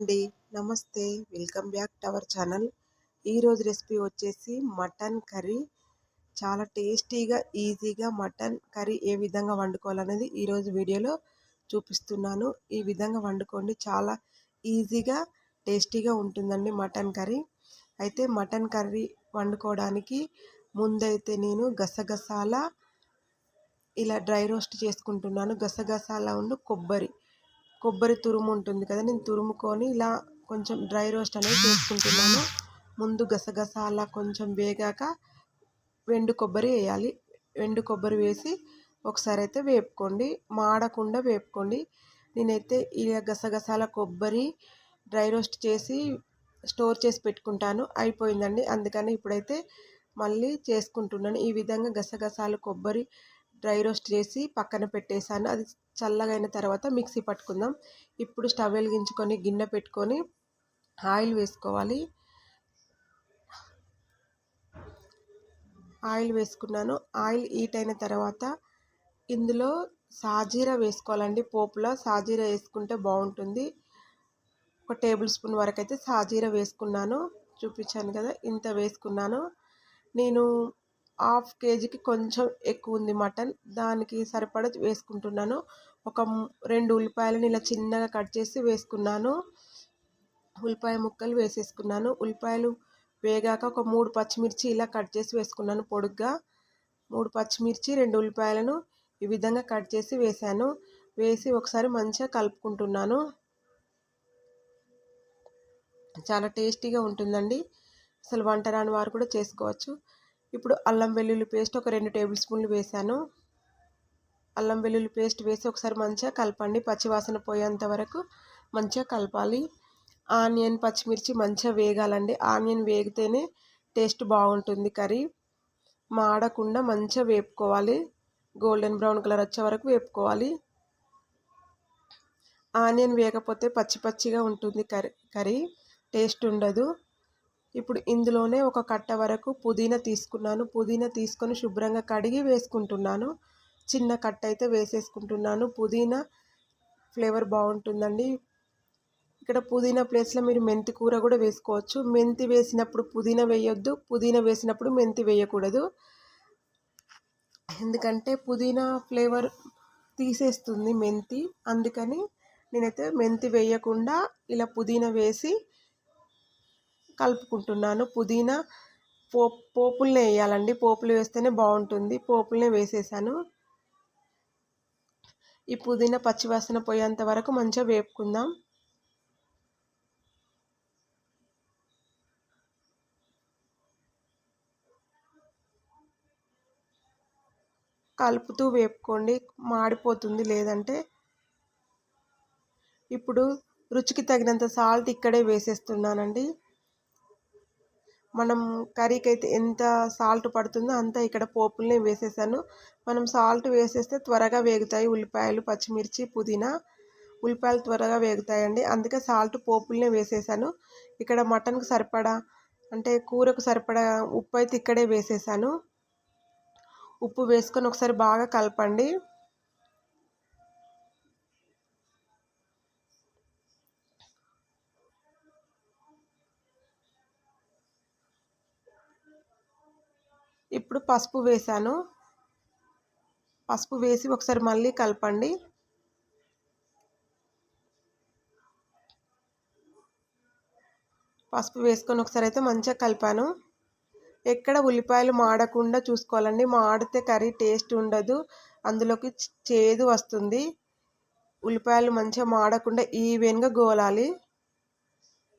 అండి. Namaste. Welcome back to our channel. ఈరోజు recipe వచ్చేసి మటన్ కర్రీ. చాలా టేస్టీగా ఈజీగా మటన్ కర్రీ ఏ విధంగా వండుకోవాలనేది ఈరోజు వీడియోలో చూపిస్తున్నాను. ఈ విధంగా వండుకోండి. చాలా ఈజీగా టేస్టీగా ఉంటుందండి మటన్ కర్రీ. అయితే మటన్ కర్రీ వండుకోవడానికి ముందైతే నేను గసగసాల ఇలా డ్రై రోస్ట్ చేసుకుంటున్నాను. గసగసాల ఉండు కొబ్బరి. కొబ్బరి తురుము ఉంటుంది కదా నేను తురుముకొని ఇలా కొంచెం డ్రై రోస్ట్ అనేది చేసుకుంటున్నాను. ముందు గసగసాల కొంచెం వేగాక వెండు కొబ్బరి వేయాలి. వెండు కొబ్బరి వేసి ఒకసారి అయితే వేపుకోండి. మాడకుండా వేపుకోండి. నేనైతే ఈ గసగసాల కొబ్బరి డ్రై రోస్ట్ చేసి స్టోర్ చేసి పెట్టుకుంటాను. అయిపోయిందండి. అందుకని ఇప్పుడైతే మళ్ళీ చేసుకుంటున్నాను. ఈ విధంగా గసగసాలు కొబ్బరి డ్రై రోస్ట్ చేసి పక్కన పెట్టేశాను. అది చల్లగైన తర్వాత మిక్సీ పట్టుకుందాం. ఇప్పుడు స్టవ్ వెలిగించుకొని గిన్నె పెట్టుకొని ఆయిల్ వేసుకోవాలి. ఆయిల్ వేసుకున్నాను. ఆయిల్ హీట్ అయిన తర్వాత ఇందులో సాజీరా వేసుకోవాలండి. పోపులో సాజీరా వేసుకుంటే బాగుంటుంది. ఒక టేబుల్ స్పూన్ వరకు అయితే సాజీరా వేసుకున్నాను. చూపించాను కదా ఇంత వేసుకున్నాను. నేను హాఫ్ కేజీకి కొంచెం ఎక్కువ ఉంది మటన్. దానికి సరిపడ వేసుకుంటున్నాను. ఒక రెండు ఉల్లిపాయలను ఇలా చిన్నగా కట్ చేసి వేసుకున్నాను. ఉల్లిపాయ ముక్కలు వేసేసుకున్నాను. ఉల్లిపాయలు వేగాక ఒక మూడు పచ్చిమిర్చి ఇలా కట్ చేసి వేసుకున్నాను పొడుగ్గా. మూడు పచ్చిమిర్చి రెండు ఉల్లిపాయలను ఈ విధంగా కట్ చేసి వేసాను వేసి ఒకసారి మంచిగా కలుపుకుంటున్నాను. చాలా టేస్టీగా ఉంటుందండి. అసలు వంట రాని వారు కూడా చేసుకోవచ్చు. ఇప్పుడు అల్లం వెల్లుల్లి పేస్ట్ ఒక రెండు టేబుల్ స్పూన్లు వేసాను అల్లం వెల్లుల్లి పేస్ట్ వేసి ఒకసారి మంచిగా కలపండి. పచ్చివాసన పోయేంత వరకు మంచిగా కలపాలి. ఆనియన్ పచ్చిమిర్చి మంచిగా వేగాలండి. ఆనియన్ వేగితేనే టేస్ట్ బాగుంటుంది కర్రీ. మాడకుండా మంచిగా వేపుకోవాలి. గోల్డెన్ బ్రౌన్ కలర్ వచ్చే వరకు వేపుకోవాలి. ఆనియన్ వేయకపోతే పచ్చి పచ్చిగా ఉంటుంది కర్రీ కర్రీ. టేస్ట్ ఉండదు. ఇప్పుడు ఇందులోనే ఒక కట్ట వరకు పుదీనా తీసుకున్నాను. పుదీనా తీసుకొని శుభ్రంగా కడిగి వేసుకుంటున్నాను. చిన్న కట్ట అయితే వేసేసుకుంటున్నాను. పుదీనా ఫ్లేవర్ బాగుంటుందండి. ఇక్కడ పుదీనా ప్లేస్లో మీరు మెంతి కూర కూడా వేసుకోవచ్చు. మెంతి వేసినప్పుడు పుదీనా వేయొద్దు. పుదీనా వేసినప్పుడు మెంతి వేయకూడదు. ఎందుకంటే పుదీనా ఫ్లేవర్ తీసేస్తుంది మెంతి. అందుకని నేనైతే మెంతి వేయకుండా ఇలా పుదీనా వేసి కలుపుకుంటున్నాను. పుదీనా పో పోపులనే వేయాలండి. పోపులు వేస్తేనే బాగుంటుంది. పోపులనే వేసేసాను. ఈ పుదీనా పచ్చివాసన పోయేంత వరకు మంచిగా వేపుకుందాం. కలుపుతూ వేపుకోండి. మాడిపోతుంది లేదంటే ఇప్పుడు రుచికి తగినంత సాల్ట్ ఇక్కడే వేసేస్తున్నానండి. మనం కర్రీకి అయితే ఎంత సాల్ట్ పడుతుందో అంతా ఇక్కడ పోపులనే వేసేసాను. మనం సాల్ట్ వేసేస్తే త్వరగా వేగుతాయి ఉల్లిపాయలు పచ్చిమిర్చి పుదీనా. ఉల్లిపాయలు త్వరగా వేగుతాయండి. అందుకే సాల్ట్ పోపుల్నే వేసేసాను. ఇక్కడ మటన్కు సరిపడా అంటే కూరకు సరిపడా ఉప్పు అయితే ఇక్కడే వేసేసాను. ఉప్పు వేసుకొని ఒకసారి బాగా కలపండి. ఇప్పుడు పసుపు వేసాను పసుపు వేసి ఒకసారి మళ్ళీ కలపండి. పసుపు వేసుకొని ఒకసారి అయితే మంచిగా కలిపాను. ఎక్కడ ఉల్లిపాయలు మాడకుండా చూసుకోవాలండి. మాడితే కర్రీ టేస్ట్ ఉండదు. అందులోకి చేదు వస్తుంది. ఉల్లిపాయలు మంచిగా మాడకుండా ఈవెన్గా గోలాలి.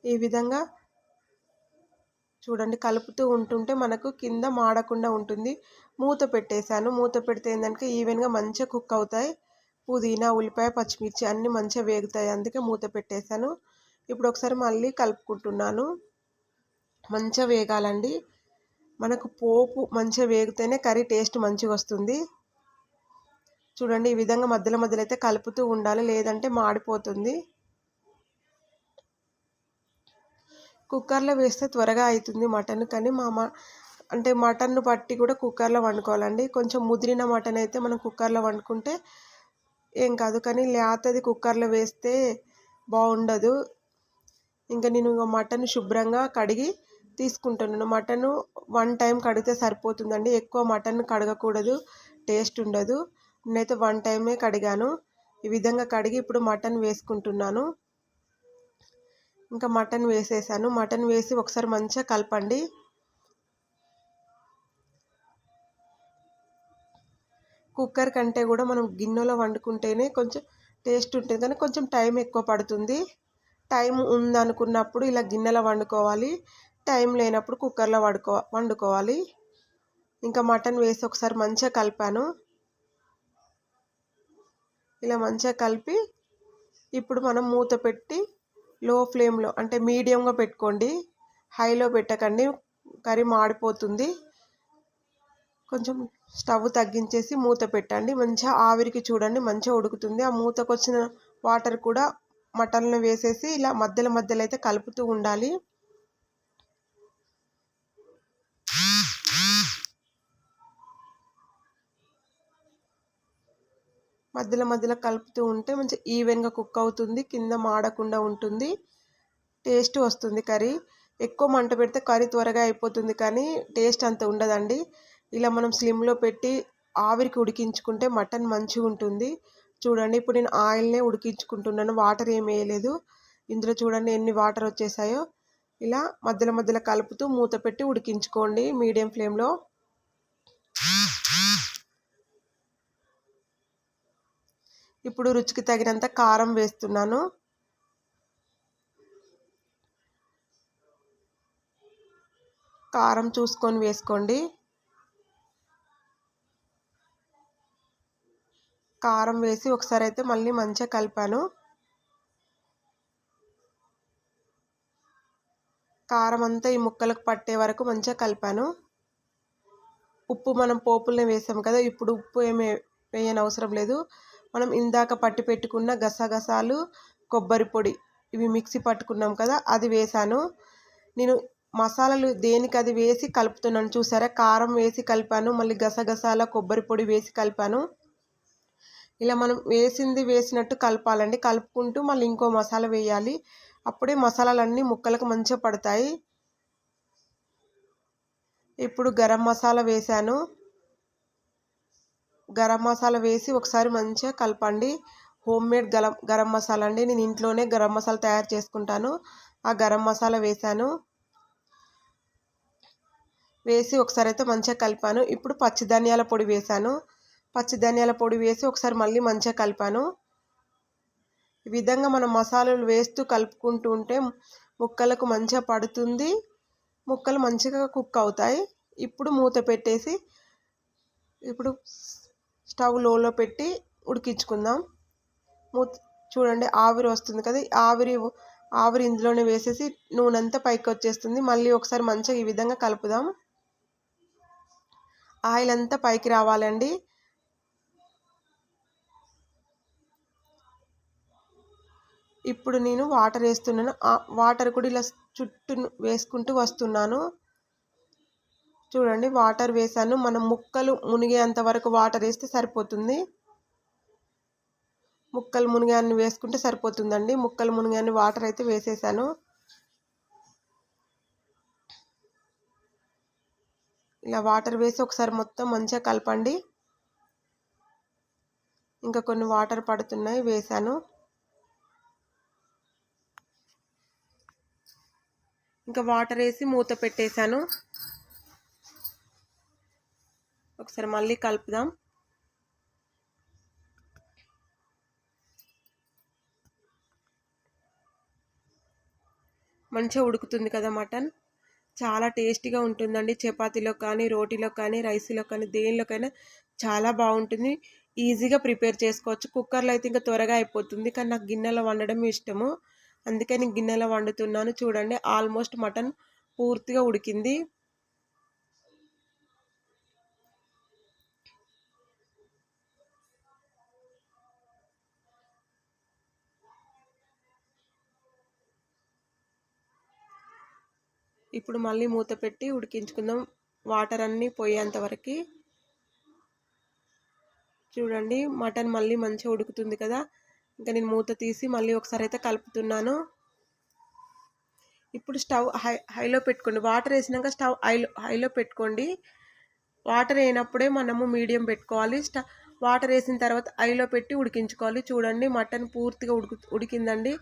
ఈ విధంగా చూడండి కలుపుతూ ఉంటుంటే మనకు కింద మాడకుండా ఉంటుంది. మూత పెట్టేశాను. మూత పెడితే ఏంటంటే ఈవెన్గా మంచిగా కుక్ అవుతాయి. పుదీనా ఉల్లిపాయ పచ్చిమిర్చి అన్నీ మంచిగా వేగుతాయి. అందుకే మూత పెట్టేశాను. ఇప్పుడు ఒకసారి మళ్ళీ కలుపుకుంటున్నాను. మంచిగా వేగాలండి. మనకు పోపు మంచిగా వేగితేనే కర్రీ టేస్ట్ మంచిగా వస్తుంది. చూడండి ఈ విధంగా మధ్యలో మధ్యలో అయితే కలుపుతూ ఉండాలి. లేదంటే మాడిపోతుంది. కుక్కర్లో వేస్తే త్వరగా అవుతుంది మటన్ కానీ మా అంటే మటన్ను పట్టి కూడా కుక్కర్లో వండుకోవాలండి. కొంచెం ముదిరిన మటన్ అయితే మనం కుక్కర్లో వండుకుంటే ఏం కాదు కానీ లేతది కుక్కర్లో వేస్తే బాగుండదు. ఇంకా నేను మటన్ శుభ్రంగా కడిగి తీసుకుంటున్నాను. మటన్ వన్ టైం కడిగితే సరిపోతుందండి. ఎక్కువ మటన్ కడగకూడదు టేస్ట్ ఉండదు. నేనైతే వన్ టైమే కడిగాను. ఈ విధంగా కడిగి ఇప్పుడు మటన్ వేసుకుంటున్నాను. ఇంకా మటన్ వేసేసాను. మటన్ వేసి ఒకసారి మంచిగా కలపండి. కుక్కర్ కంటే కూడా మనం గిన్నెలో వండుకుంటేనే కొంచెం టేస్ట్ ఉంటుంది. కానీ కొంచెం టైం ఎక్కువ పడుతుంది. టైం ఉందనుకున్నప్పుడు ఇలా గిన్నెలో వండుకోవాలి. టైం లేనప్పుడు కుక్కర్లో వండుకో వండుకోవాలి. ఇంకా మటన్ వేసి ఒకసారి మంచిగా కలిపాను. ఇలా మంచిగా కలిపి ఇప్పుడు మనం మూత పెట్టి లో ఫ్లేమ్లో అంటే మీడియంగా పెట్టుకోండి. హైలో పెట్టకండి. కర్రీ మాడిపోతుంది. కొంచెం స్టవ్ తగ్గించేసి మూత పెట్టండి. మంచిగా ఆవిరికి చూడండి. మంచిగా ఉడుకుతుంది. ఆ మూతకు వచ్చిన వాటర్ కూడా మటన్లో వేసేసి ఇలా మధ్యలో మధ్యలో అయితే కలుపుతూ ఉండాలి. మధ్యలో మధ్యలో కలుపుతూ ఉంటే మంచి ఈవెన్గా కుక్ అవుతుంది కింద మాడకుండా ఉంటుంది టేస్ట్ వస్తుంది కర్రీ. ఎక్కువ మంట పెడితే కర్రీ త్వరగా అయిపోతుంది కానీ టేస్ట్ అంత ఉండదండి. ఇలా మనం స్లిమ్లో పెట్టి ఆవిరికి ఉడికించుకుంటే మటన్ మంచిగా ఉంటుంది. చూడండి ఇప్పుడు నేను ఆయిల్నే ఉడికించుకుంటున్నాను వాటర్ ఏమి వేయలేదు. ఇందులో చూడండి ఎన్ని వాటర్ వచ్చేసాయో. ఇలా మధ్యలో మధ్యలో కలుపుతూ మూత పెట్టి ఉడికించుకోండి మీడియం ఫ్లేమ్లో. ఇప్పుడు రుచికి తగినంత కారం వేస్తున్నాను. కారం చూసుకొని వేసుకోండి. కారం వేసి ఒకసారి అయితే మళ్ళీ మంచిగా కలిపాను. కారం అంతా ఈ ముక్కలకు పట్టే వరకు మంచిగా కలిపాను. ఉప్పు మనం పోపులనే వేసాం కదా ఇప్పుడు ఉప్పు ఏమి వేయని అవసరం లేదు. మనం ఇందాక పట్టి పెట్టుకున్న గసగసాలు కొబ్బరి పొడి ఇవి మిక్సీ పట్టుకున్నాం కదా అది వేసాను నేను మసాలాలు దేనికి అది వేసి కలుపుతున్నాను చూసారా? కారం వేసి కలిపాను మళ్ళీ గసగసాల కొబ్బరి పొడి వేసి కలిపాను. ఇలా మనం వేసింది వేసినట్టు కలపాలండి. కలుపుకుంటూ మళ్ళీ ఇంకో మసాలా వేయాలి. అప్పుడే మసాలాలన్నీ ముక్కలకు మంచిగా పడతాయి. ఇప్పుడు గరం మసాలా వేసాను గరం మసాలా వేసి ఒకసారి మంచిగా కలపండి. హోమ్ మేడ్ గరం గరం మసాలా అండి. నేను ఇంట్లోనే గరం మసాలా తయారు చేసుకుంటాను. ఆ గరం మసాలా వేసాను వేసి ఒకసారి అయితే మంచిగా కలిపాను. ఇప్పుడు పచ్చి ధనియాల పొడి వేసాను పచ్చి ధనియాల పొడి వేసి ఒకసారి మళ్ళీ మంచిగా కలిపాను. ఈ విధంగా మనం మసాలాలు వేస్తూ కలుపుకుంటూ ఉంటే ముక్కలకు మంచిగా పడుతుంది. ముక్కలు మంచిగా కుక్ అవుతాయి. ఇప్పుడు మూత పెట్టేసి ఇప్పుడు స్టవ్ లోలో పెట్టి ఉడికించుకుందాం. మూత చూడండి ఆవిరి వస్తుంది కదా ఆవిరి ఆవిరి ఇందులోనే వేసేసి నూనె అంతా పైకి వచ్చేస్తుంది. మళ్ళీ ఒకసారి మంచిగా ఈ విధంగా కలుపుదాం. ఆయిల్ అంతా పైకి రావాలండి. ఇప్పుడు నేను వాటర్ వేస్తున్నాను. వాటర్ కూడా ఇలా చుట్టూ వేసుకుంటూ వస్తున్నాను. చూడండి వాటర్ వేసాను మనం ముక్కలు మునిగేంత వరకు వాటర్ వేస్తే సరిపోతుంది. ముక్కలు మునిగాన్ని వేసుకుంటే సరిపోతుందండి. ముక్కలు మునిగాన్ని వాటర్ అయితే వేసేసాను. ఇలా వాటర్ వేసి ఒకసారి మొత్తం మంచిగా కలపండి. ఇంకా కొన్ని వాటర్ పడుతున్నాయి వేసాను ఇంకా వాటర్ వేసి మూత పెట్టేశాను. ఒకసారి మళ్ళీ కలుపుదాం. మంచిగా ఉడుకుతుంది కదా మటన్. చాలా టేస్టీగా ఉంటుందండి. చపాతీలో కానీ రోటీలో కానీ రైస్లో కానీ దేనిలోకైనా చాలా బాగుంటుంది. ఈజీగా ప్రిపేర్ చేసుకోవచ్చు. కుక్కర్లో అయితే ఇంకా త్వరగా అయిపోతుంది కానీ నాకు గిన్నెలో వండడం ఇష్టము. అందుకే నేను గిన్నెలో వండుతున్నాను. చూడండి ఆల్మోస్ట్ మటన్ పూర్తిగా ఉడికింది. ఇప్పుడు మళ్ళీ మూత పెట్టి ఉడికించుకుందాం. వాటర్ అన్నీ పోయేంత వరకు. చూడండి మటన్ మళ్ళీ మంచిగా ఉడుకుతుంది కదా. ఇంకా నేను మూత తీసి మళ్ళీ ఒకసారి అయితే కలుపుతున్నాను. ఇప్పుడు స్టవ్ హై హైలో పెట్టుకోండి. వాటర్ వేసినాక స్టవ్ హైలో హైలో పెట్టుకోండి. వాటర్ వేయనప్పుడే మనము మీడియం పెట్టుకోవాలి. స్ట వాటర్ వేసిన తర్వాత హైలో పెట్టి ఉడికించుకోవాలి. చూడండి మటన్ పూర్తిగా ఉడుకు ఉడికిందండి.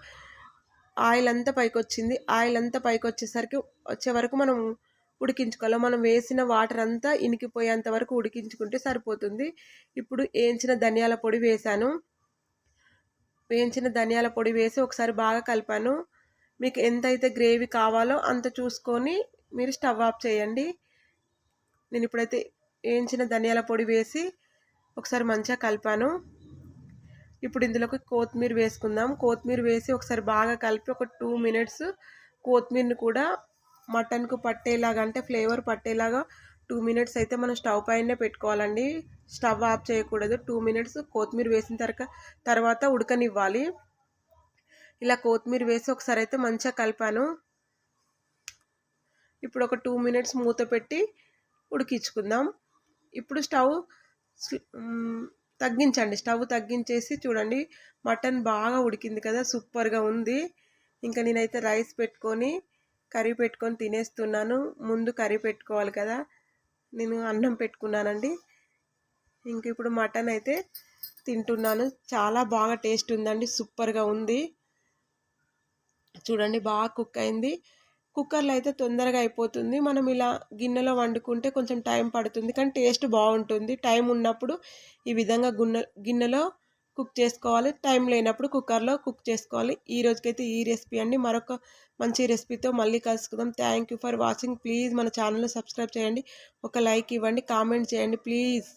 ఆయిల్ అంతా పైకి వచ్చింది ఆయిల్ అంతా పైకి వచ్చేసరికి వచ్చే వరకు మనం ఉడికించుకోవాలి. మనం వేసిన వాటర్ అంతా ఇనికిపోయేంత వరకు ఉడికించుకుంటే సరిపోతుంది. ఇప్పుడు వేయించిన ధనియాల పొడి వేసాను వేయించిన ధనియాల పొడి వేసి ఒకసారి బాగా కలిపాను. మీకు ఎంతైతే గ్రేవీ కావాలో అంత చూసుకొని మీరు స్టవ్ ఆఫ్ చేయండి. నేను ఇప్పుడైతే వేయించిన ధనియాల పొడి వేసి ఒకసారి మంచిగా కలిపాను. ఇప్పుడు ఇందులోకి కొత్తిమీర వేసుకుందాం. కొత్తిమీర వేసి ఒకసారి బాగా కలిపి ఒక టూ మినిట్స్ కొత్తిమీరని కూడా మటన్కు పట్టేలాగా అంటే ఫ్లేవర్ పట్టేలాగా టూ మినిట్స్ అయితే మనం స్టవ్ పైనే పెట్టుకోవాలండి. స్టవ్ ఆఫ్ చేయకూడదు. టూ మినిట్స్ కొత్తిమీర వేసిన తర్వాత తర్వాత ఉడకనివ్వాలి. ఇలా కొత్తిమీర వేసి ఒకసారి అయితే మంచిగా కలిపాను. ఇప్పుడు ఒక టూ మినిట్స్ మూత పెట్టి ఉడికించుకుందాం. ఇప్పుడు స్టవ్ తగ్గించండి. స్టవ్ తగ్గించేసి చూడండి మటన్ బాగా ఉడికింది కదా సూపర్గా ఉంది. ఇంకా నేనైతే రైస్ పెట్టుకొని కర్రీ పెట్టుకొని తినేస్తున్నాను. ముందు కర్రీ పెట్టుకోవాలి కదా నేను అన్నం పెట్టుకున్నానండి. ఇంక ఇప్పుడు మటన్ అయితే తింటున్నాను. చాలా బాగా టేస్ట్ ఉందండి సూపర్గా ఉంది. చూడండి బాగా కుక్ అయింది. కుక్కర్లో అయితే తొందరగా అయిపోతుంది మనం ఇలా గిన్నెలో వండుకుంటే కొంచెం టైం పడుతుంది. కానీ టేస్ట్ బాగుంటుంది టైం ఉన్నప్పుడు ఈ విధంగా గున్నె గిన్నెలో కుక్ చేసుకోవాలి. టైం లేనప్పుడు కుక్కర్లో కుక్ చేసుకోవాలి. ఈ రోజుకైతే ఈ రెసిపీ అండి. మరొక మంచి రెసిపీతో మళ్ళీ కలుసుకుందాం. Thank you for watching. Please మన ఛానల్ని సబ్స్క్రైబ్ చేయండి. ఒక లైక్ ఇవ్వండి. కామెంట్ చేయండి. ప్లీజ్.